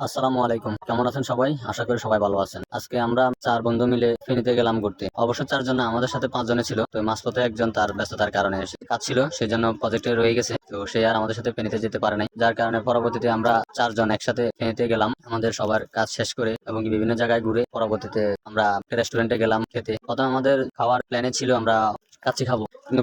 আসসালামু আলাইকুম। কেমন আছেন সবাই? আশা করি সবাই ভালো আছেন। আজকে আমরা চার বন্ধু মিলে ফেনীতে গেলাম ঘুরতে। অবশ্য চারজন আমাদের সাথে পাঁচ পাঁচজনে ছিল। তো মাঝপথে একজন তার ব্যস্ততার কারণে এসে কাজ ছিল সেই জন্য প্রজেক্টে রয়ে গেছে। তো সে আর আমাদের সাথে ফেনীতে যেতে পারে নাই। যার কারণে পরবর্তীতে আমরা চারজন একসাথে ফেনীতে গেলাম, আমাদের সবার কাজ শেষ করে এবং বিভিন্ন জায়গায় ঘুরে পরবর্তীতে আমরা রেস্টুরেন্টে গেলাম খেতে। প্রথমে আমাদের খাওয়ার প্ল্যানে ছিল, আমরা কাচ্চি খাব।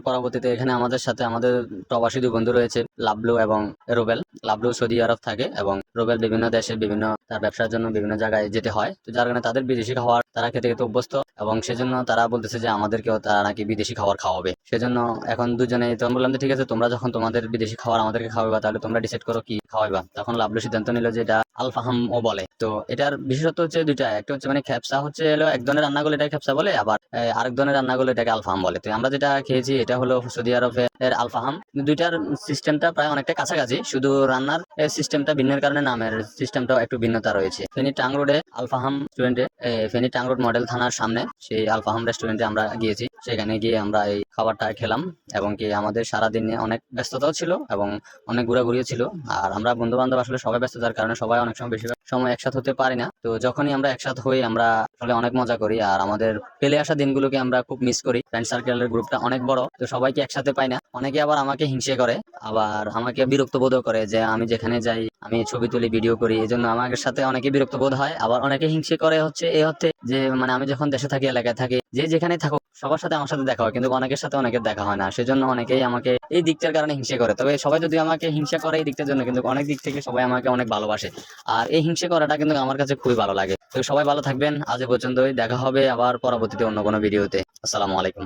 পরবর্তীতে এখানে আমাদের সাথে আমাদের প্রবাসী দুই বন্ধু রয়েছে, লাবলু এবং রোবেল। লাবলু সৌদি আরব থাকে এবং রোবেল বিভিন্ন দেশে বিভিন্ন, তার ব্যবসার জন্য বিভিন্ন জায়গায় যেতে হয়। তো যার কারণে তাদের বিদেশি খাবার তারা খেতে খেতে অভ্যস্ত এবং সেজন্য তারা বলতেছে যে আমাদেরকেও তারা নাকি বিদেশি খাবার খাওয়াবে। সেজন্য এখন দুজনে তো আমি বললাম যে ঠিক আছে, তোমরা যখন তোমাদের বিদেশি খাবার আমাদেরকে খাওয়াবা তাহলে তোমরা ডিসাইড করো কি খাওয়াইবা। তখন লাবলু সিদ্ধান্ত নিল যে এটা আলফাহাম ও বলে। তো এটার বিশেষত্ব হচ্ছে দুইটা, একটা হচ্ছে মানে খ্যাপসা হচ্ছে এক ধরনের রান্না করলে এটা খ্যাপসা বলে, আবার আরেক ধরনের রান্না করলে এটাকে আলফাহাম বলে। তো আমরা যেটা খেয়েছি এটা হলো সৌদি আরবের আলফাহাম দুইটার সিস্টেমটা প্রায় অনেকটা কাছাকাছি। শুধু রান্নার সিস্টেমটা ভিন্নের কারণে নামের সিস্টেমটাও একটু ভিন্নতা রয়েছে। ফেনী টাং রোডে আলফাহাম রেস্টুরেন্টে ফেনী টাং রোড মডেল থানার সামনে সেই আলফাহাম রেস্টুরেন্টে আমরা গিয়েছি। সেখানে গিয়ে আমরা এই খাবারটা খেলাম এবং কি আমাদের সারাদিনে অনেক ব্যস্ততাও ছিল এবং অনেক ঘোরাঘুরিও ছিল। আর আমরা বন্ধু বান্ধব আসলে সবাই ব্যস্ততার কারণে সবাই অনেক সময় বেশিরভাগ সময় একসাথে হতে পারি না। তো যখনই আমরা একসাথে হই, আমরা আসলে অনেক মজা করি আর আমাদের ফেলে আসা দিনগুলোকে আমরা খুব মিস করি। ফ্রেন্ড সার্কেলের গ্রুপটা অনেক বড়, তো সবাইকে একসাথে পাই না। অনেকে আবার আমাকে হিংসে করে, আবার আমাকে বিরক্ত বোধ করে যে আমি যেখানে যাই, আমি ছবি তুলি ভিডিও করি এই জন্য আমার সাথে অনেকে বিরক্ত বোধ হয়, আবার অনেকে হিংসে করে হচ্ছে এই হচ্ছে যে মানে আমি যখন দেশে থাকি, এলাকায় থাকি, যে যেখানে থাকুক, সবার সাথে আমার সাথে দেখা হয়, কিন্তু অনেকের সাথে অনেকের দেখা হয় না, সেজন্য অনেকেই আমাকে এই দিকটার কারণে হিংসে করে। তবে সবাই যদি আমাকে হিংসা করে এই দিকটার জন্য, কিন্তু অনেক দিক থেকে সবাই আমাকে অনেক ভালোবাসে। আর এই হিংসে করাটা কিন্তু আমার কাছে খুবই ভালো লাগে। তো সবাই ভালো থাকবেন, আজ পর্যন্তই, দেখা হবে আবার পরবর্তীতে অন্য কোনো ভিডিওতে আসসালামু আলাইকুম।